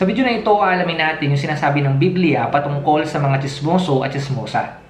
Sa video na ito, alamin natin yung sinasabi ng Biblia patungkol sa mga chismoso at chismosa.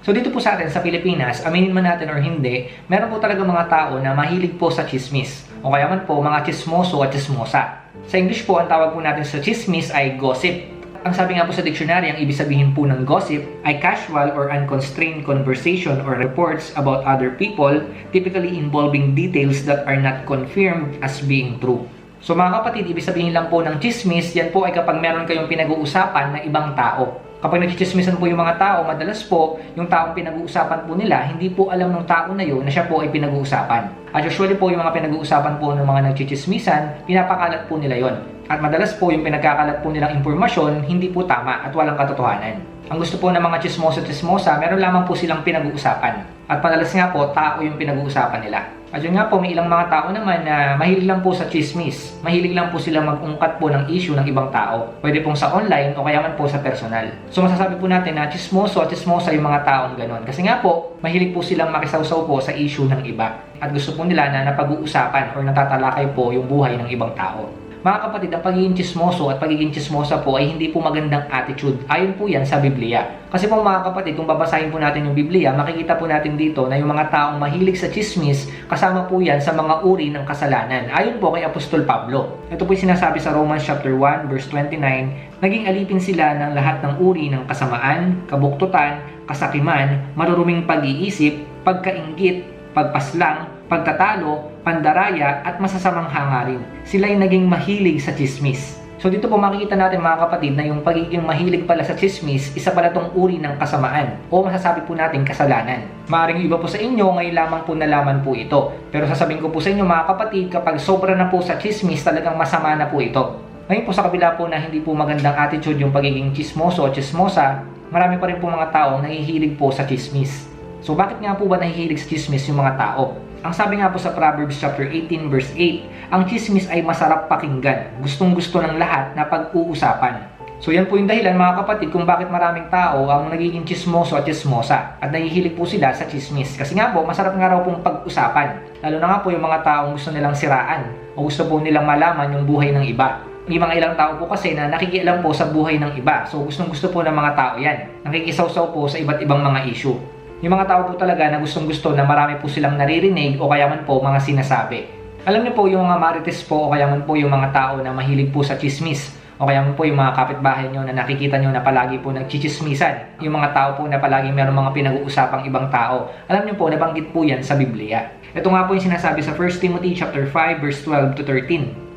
So dito po sa atin sa Pilipinas, aminin man natin or hindi, meron po talaga mga tao na mahilig po sa chismis. O kaya man po mga chismoso at chismosa. Sa English po, ang tawag po natin sa chismis ay gossip. Ang sabi nga po sa dictionary, ang ibig sabihin po ng gossip ay casual or unconstrained conversation or reports about other people, typically involving details that are not confirmed as being true. So mga kapatid, ibig sabihin lang po ng chismis, yan po ay kapag meron kayong pinag-uusapan na ibang tao. Kapag nagchichismisan po yung mga tao, madalas po, yung taong pinag-uusapan po nila, hindi po alam ng tao na yun na siya po ay pinag-uusapan. At usually po yung mga pinag-uusapan po ng mga nagchichismisan, pinapakalat po nila yon. At madalas po yung pinagkakalat po nilang impormasyon, hindi po tama at walang katotohanan. Ang gusto po ng mga chismoso-chismosa, meron lamang po silang pinag-uusapan. At madalas nga po, tao yung pinag-uusapan nila. At yun nga po, may ilang mga tao naman na mahilig lang po sa chismis. Mahilig lang po sila mag-ungkat po ng issue ng ibang tao. Pwede pong sa online o kaya man po sa personal. So masasabi po natin na chismoso at chismosa yung mga taong ganon. Kasi nga po, mahilig po silang makisawsaw po sa issue ng iba. At gusto po nila na napag-uusapan or natatalakay po yung buhay ng ibang tao. Mga kapatid, ang pagiging chismoso at pagiging chismosa po ay hindi po magandang attitude. Ayon po yan sa Biblia. Kasi po mga kapatid, kung babasahin po natin yung Biblia, makikita po natin dito na yung mga taong mahilig sa chismis, kasama po yan sa mga uri ng kasalanan. Ayon po kay Apostol Pablo. Ito po yung sinasabi sa Romans chapter 1 verse 29, naging alipin sila ng lahat ng uri ng kasamaan, kabuktutan, kasakiman, maruruming pag-iisip, pagkaingit, pagpaslang, pagtatalo, pandaraya at masasamang hangarin. Sila ay naging mahilig sa chismis. So dito po makikita natin mga kapatid na yung pagiging mahilig pala sa chismis, isa pala tong uri ng kasamaan o masasabi po natin kasalanan. Maaring iba po sa inyo, ngayon lamang po nalaman po ito. Pero sasabihin ko po sa inyo mga kapatid, kapag sobra na po sa chismis, talagang masama na po ito. Ngayon po sa kabila po na hindi po magandang attitude yung pagiging chismoso o chismosa, marami pa rin po mga taong nahihilig po sa chismis. So bakit nga po ba nahihilig sa chismis yung mga tao? Ang sabi nga po sa Proverbs chapter 18 verse 8, ang chismis ay masarap pakinggan. Gustong gusto ng lahat na pag-uusapan. So yan po yung dahilan mga kapatid kung bakit maraming tao ang nagiging chismoso at chismosa at nahihilig po sila sa chismis. Kasi nga po, masarap nga raw pong pag-usapan. Lalo na nga po yung mga taong gusto nilang siraan o gusto po nilang malaman yung buhay ng iba. May mga ilang tao po kasi na nakikialam po sa buhay ng iba. So gustong gusto po ng mga tao yan. Nakikisaw-saw po sa iba't ibang mga issue. Yung mga tao po talaga na gustong gusto na marami po silang naririnig o kaya man po mga sinasabi. Alam niyo po yung mga marites po o kaya man po yung mga tao na mahilig po sa chismis o kaya man po yung mga kapitbahay nyo na nakikita nyo na palagi po nagchichismisan. Yung mga tao po na palagi meron mga pinag-uusapang ibang tao. Alam niyo po, nabanggit po yan sa Biblia. Ito nga po yung sinasabi sa 1 Timothy chapter 5 verse 12 to 13.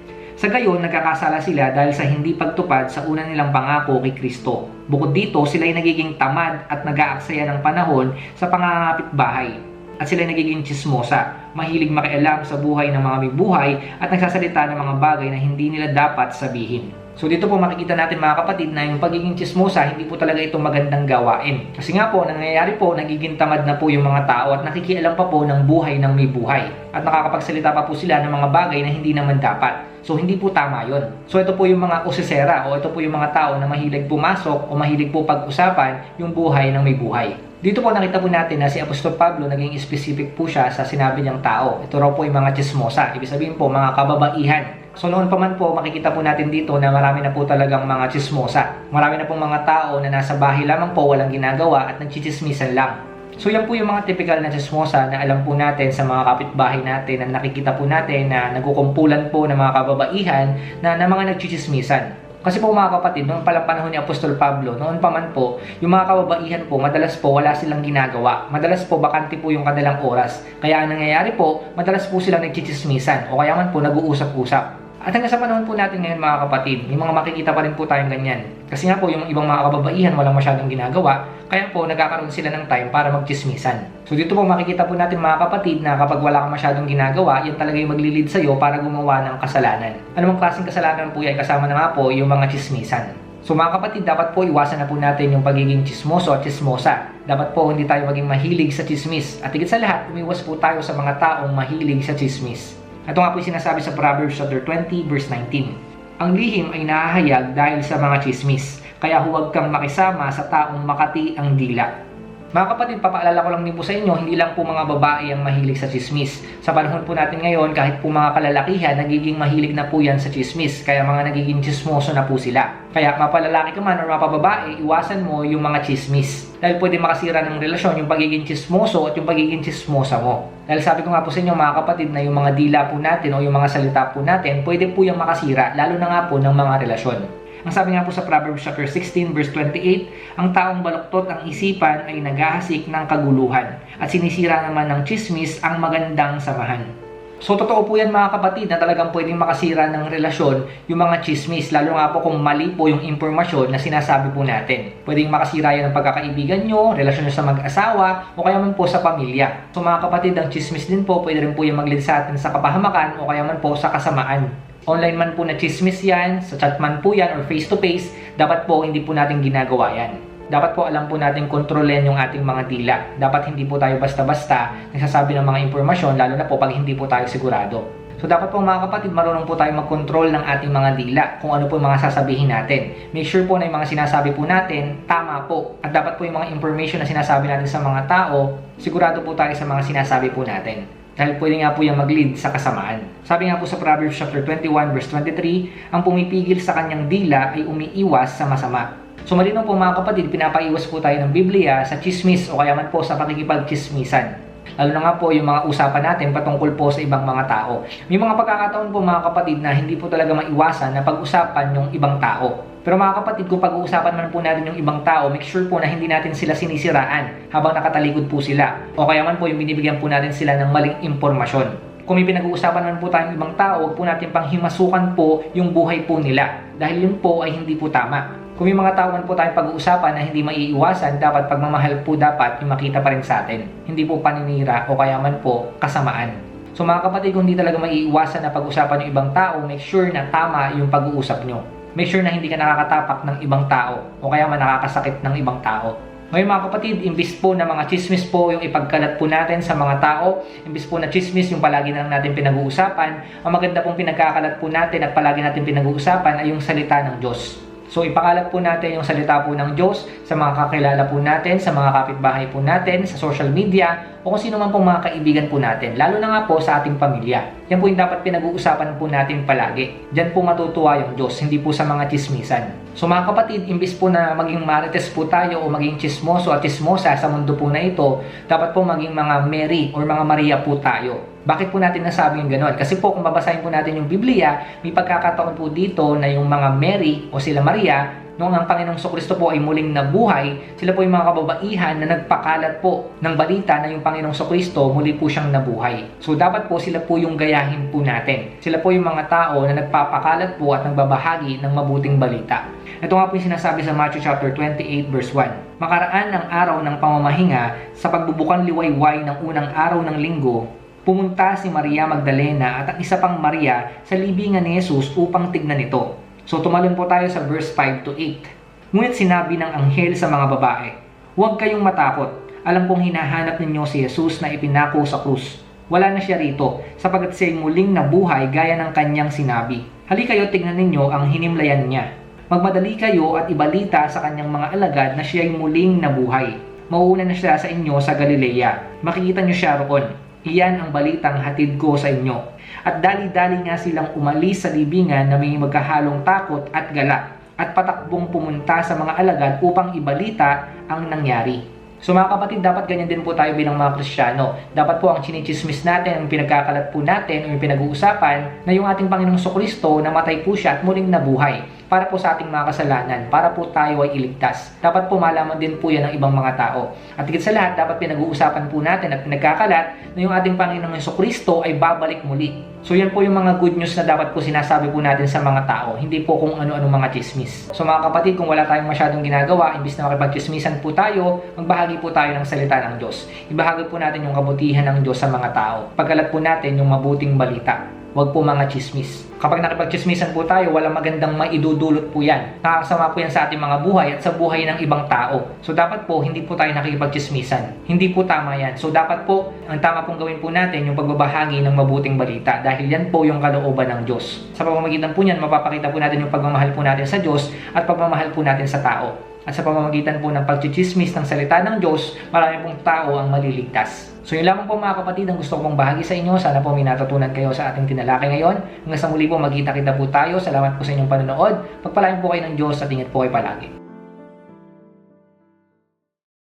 Sa gayon, nagkakasala sila dahil sa hindi pagtupad sa una nilang pangako kay Kristo. Bukod dito, sila ay nagiging tamad at nag-aaksaya ng panahon sa pangangapit bahay. At sila ay nagiging chismosa, mahilig makialam sa buhay ng mga may buhay at nagsasalita ng mga bagay na hindi nila dapat sabihin. So dito po makikita natin mga kapatid na yung pagiging chismosa, hindi po talaga ito magandang gawain. Kasi nga po, nangyayari po, nagiging tamad na po yung mga tao at nakikialam pa po ng buhay ng may buhay. At nakakapagsalita pa po sila ng mga bagay na hindi naman dapat. So hindi po tama yon. So ito po yung mga usisera o ito po yung mga tao na mahilig pumasok o mahilig po pag-usapan yung buhay ng may buhay. Dito po nakita po natin na si Apostol Pablo naging specific po siya sa sinabi niyang tao. Ito raw po yung mga chismosa. Ibig sabihin po mga kababaihan. So noon pa man po makikita po natin dito na marami na po talagang mga chismosa. Marami na pong mga tao na nasa bahay lamang po walang ginagawa at nagchichismisan lang. So yan po yung mga typical na chismosa na alam po natin sa mga kapitbahay natin na nakikita po natin na nagkukumpulan po ng mga kababaihan na, na mga nagchichismisan. Kasi po mga kapatid, noong palang panahon ni Apostol Pablo, noon pa man po, yung mga kababaihan po, madalas po wala silang ginagawa. Madalas po bakante po yung kanilang oras. Kaya ang nangyayari po, madalas po silang nagchichismisan o kaya man po nag-uusap-usap. At hanggang sa panahon po natin ngayon mga kapatid, may mga makikita pa rin po tayong ganyan. Kasi nga po yung ibang mga kababaihan walang masyadong ginagawa, kaya po nagkakaroon sila ng time para magchismisan. So dito po makikita po natin mga kapatid na kapag wala kang masyadong ginagawa, yan talaga yung maglilid sa'yo para gumawa ng kasalanan. Anumang klaseng kasalanan po yan kasama na nga po yung mga chismisan. So mga kapatid, dapat po iwasan na po natin yung pagiging chismoso at chismosa. Dapat po hindi tayo maging mahilig sa chismis. At higit sa lahat, umiwas po tayo sa mga taong mahilig sa chismis. Ito nga po yung sinasabi sa Proverbs chapter 20 verse 19. Ang lihim ay nahahayag dahil sa mga chismis, kaya huwag kang makisama sa taong makati ang dila. Mga kapatid, papaalala ko lang din po sa inyo, hindi lang po mga babae ang mahilig sa chismis. Sa panahon po natin ngayon, kahit po mga kalalakihan, nagiging mahilig na po yan sa chismis. Kaya mga nagiging chismoso na po sila. Kaya mapalalaki ka man o mapababae, iwasan mo yung mga chismis. Dahil pwede makasira ng relasyon yung pagiging chismoso at yung pagiging chismosa mo. Dahil sabi ko nga po sa inyo mga kapatid na yung mga dila po natin o yung mga salita po natin, pwede po yung makasira, lalo na nga po ng mga relasyon. Ang sabi nga po sa Proverbs chapter 16 verse 28, ang taong baluktot ang isipan ay naghahasik ng kaguluhan at sinisira naman ng chismis ang magandang samahan. So totoo po yan mga kapatid na talagang pwedeng makasira ng relasyon yung mga chismis lalo nga po kung mali po yung impormasyon na sinasabi po natin. Pwedeng makasira yan ng pagkakaibigan nyo, relasyon nyo sa mag-asawa o kaya man po sa pamilya. So mga kapatid, ang chismis din po pwede rin po yung maglid sa atin sa kapahamakan o kaya man po sa kasamaan online man po na chismis yan, sa chat man po yan, or face to face, dapat po hindi po natin ginagawa yan. Dapat po alam po natin kontrolin yung ating mga dila. Dapat hindi po tayo basta-basta nagsasabi ng mga impormasyon, lalo na po pag hindi po tayo sigurado. So dapat po mga kapatid, marunong po tayo mag-control ng ating mga dila kung ano po yung mga sasabihin natin. Make sure po na yung mga sinasabi po natin, tama po. At dapat po yung mga information na sinasabi natin sa mga tao, sigurado po tayo sa mga sinasabi po natin. Dahil pwede nga po yung mag-lead sa kasamaan. Sabi nga po sa Proverbs chapter 21 verse 23, ang pumipigil sa kanyang dila ay umiiwas sa masama. So malinaw po mga kapatid, pinapaiwas po tayo ng Biblia sa chismis o kaya man po sa pakikipag-chismisan. Lalo na nga po yung mga usapan natin patungkol po sa ibang mga tao. May mga pagkakataon po mga kapatid na hindi po talaga maiwasan na pag-usapan yung ibang tao. Pero mga kapatid, kung pag-uusapan man po natin yung ibang tao, make sure po na hindi natin sila sinisiraan habang nakatalikod po sila. O kaya man po yung binibigyan po natin sila ng maling impormasyon. Kung may pinag-uusapan man po tayong ibang tao, huwag po natin pang himasukan po yung buhay po nila. Dahil yun po ay hindi po tama. Kung may mga tao man po tayong pag-uusapan na hindi maiiwasan, dapat pagmamahal po dapat yung makita pa rin sa atin. Hindi po paninira o kaya man po kasamaan. So mga kapatid, kung hindi talaga maiiwasan na pag-usapan yung ibang tao, make sure na tama yung pag-uusap nyo make sure na hindi ka nakakatapak ng ibang tao o kaya man nakakasakit ng ibang tao. Ngayon mga kapatid, imbis po na mga chismis po yung ipagkalat po natin sa mga tao, imbis po na chismis yung palagi na natin pinag-uusapan, ang maganda pong pinagkakalat po natin at palagi natin pinag-uusapan ay yung salita ng Diyos. So ipakalat po natin yung salita po ng Diyos sa mga kakilala po natin, sa mga kapitbahay po natin, sa social media, o kung sino man pong mga kaibigan po natin, lalo na nga po sa ating pamilya. Yan po yung dapat pinag-uusapan po natin palagi. Diyan po matutuwa yung Diyos, hindi po sa mga chismisan. So mga kapatid, imbis po na maging marites po tayo o maging chismoso at chismosa sa mundo po na ito, dapat po maging mga Mary or mga Maria po tayo. Bakit po natin nasabi yung gano'n? Kasi po kung babasahin po natin yung Biblia, may pagkakataon po dito na yung mga Mary o sila Maria, noong ang Panginoong Kristo po ay muling nabuhay, sila po yung mga kababaihan na nagpakalat po ng balita na yung Panginoong Kristo muli po siyang nabuhay. So dapat po sila po yung gayahin po natin. Sila po yung mga tao na nagpapakalat po at nagbabahagi ng mabuting balita. Ito nga po yung sinasabi sa Matthew chapter 28 verse 1. Makaraan ng araw ng pamamahinga sa pagbubukan liwayway ng unang araw ng linggo, pumunta si Maria Magdalena at ang isa pang Maria sa libingan ni Jesus upang tignan ito. So tumalon po tayo sa verse 5 to 8. Ngunit sinabi ng anghel sa mga babae, Huwag kayong matakot. Alam kong hinahanap ninyo si Jesus na ipinako sa krus. Wala na siya rito, sapagat siya'y muling nabuhay gaya ng kanyang sinabi. Hali kayo tignan ninyo ang hinimlayan niya. Magmadali kayo at ibalita sa kanyang mga alagad na siya'y muling nabuhay. Mauuna na siya sa inyo sa Galilea. Makikita niyo siya roon. Iyan ang balitang hatid ko sa inyo. At dali-dali nga silang umalis sa libingan na may magkahalong takot at galak at patakbong pumunta sa mga alagad upang ibalita ang nangyari. So mga kapatid, dapat ganyan din po tayo bilang mga Kristiyano. Dapat po ang chinichismis natin, ang pinagkakalat po natin, yung pinag-uusapan, na yung ating Panginoong Kristo namatay po siya at muling nabuhay para po sa ating mga kasalanan, para po tayo ay iligtas. Dapat po malaman din po yan ng ibang mga tao. At higit sa lahat, dapat pinag-uusapan po natin at pinagkakalat na yung ating Panginoong Yeso Kristo ay babalik muli. So yan po yung mga good news na dapat po sinasabi po natin sa mga tao, hindi po kung ano-ano mga chismis. So mga kapatid, kung wala tayong masyadong ginagawa, imbis na makipag-chismisan po tayo, magbahagi po tayo ng salita ng Diyos. Ibahagi po natin yung kabutihan ng Diyos sa mga tao. Pagkalat po natin yung mabuting balita. Huwag po mga chismis. Kapag nakipagchismisan po tayo, walang magandang maidudulot po yan. Nakakasama po yan sa ating mga buhay at sa buhay ng ibang tao. So dapat po, hindi po tayo nakikipagchismisan. Hindi po tama yan. So dapat po, ang tama pong gawin po natin yung pagbabahagi ng mabuting balita dahil yan po yung kalooban ng Diyos. Sa pamamagitan po niyan, mapapakita po natin yung pagmamahal po natin sa Diyos at pagmamahal po natin sa tao. At sa pamamagitan po ng pagchichismis ng salita ng Diyos, marami pong tao ang maliligtas. So yun lamang po mga kapatid ang gusto ko pong bahagi sa inyo. Sana po may natutunan kayo sa ating tinalakay ngayon. Hanggang sa muli po magkita-kita po tayo. Salamat po sa inyong panonood. Pagpalain po kayo ng Diyos at ingat po kayo palagi.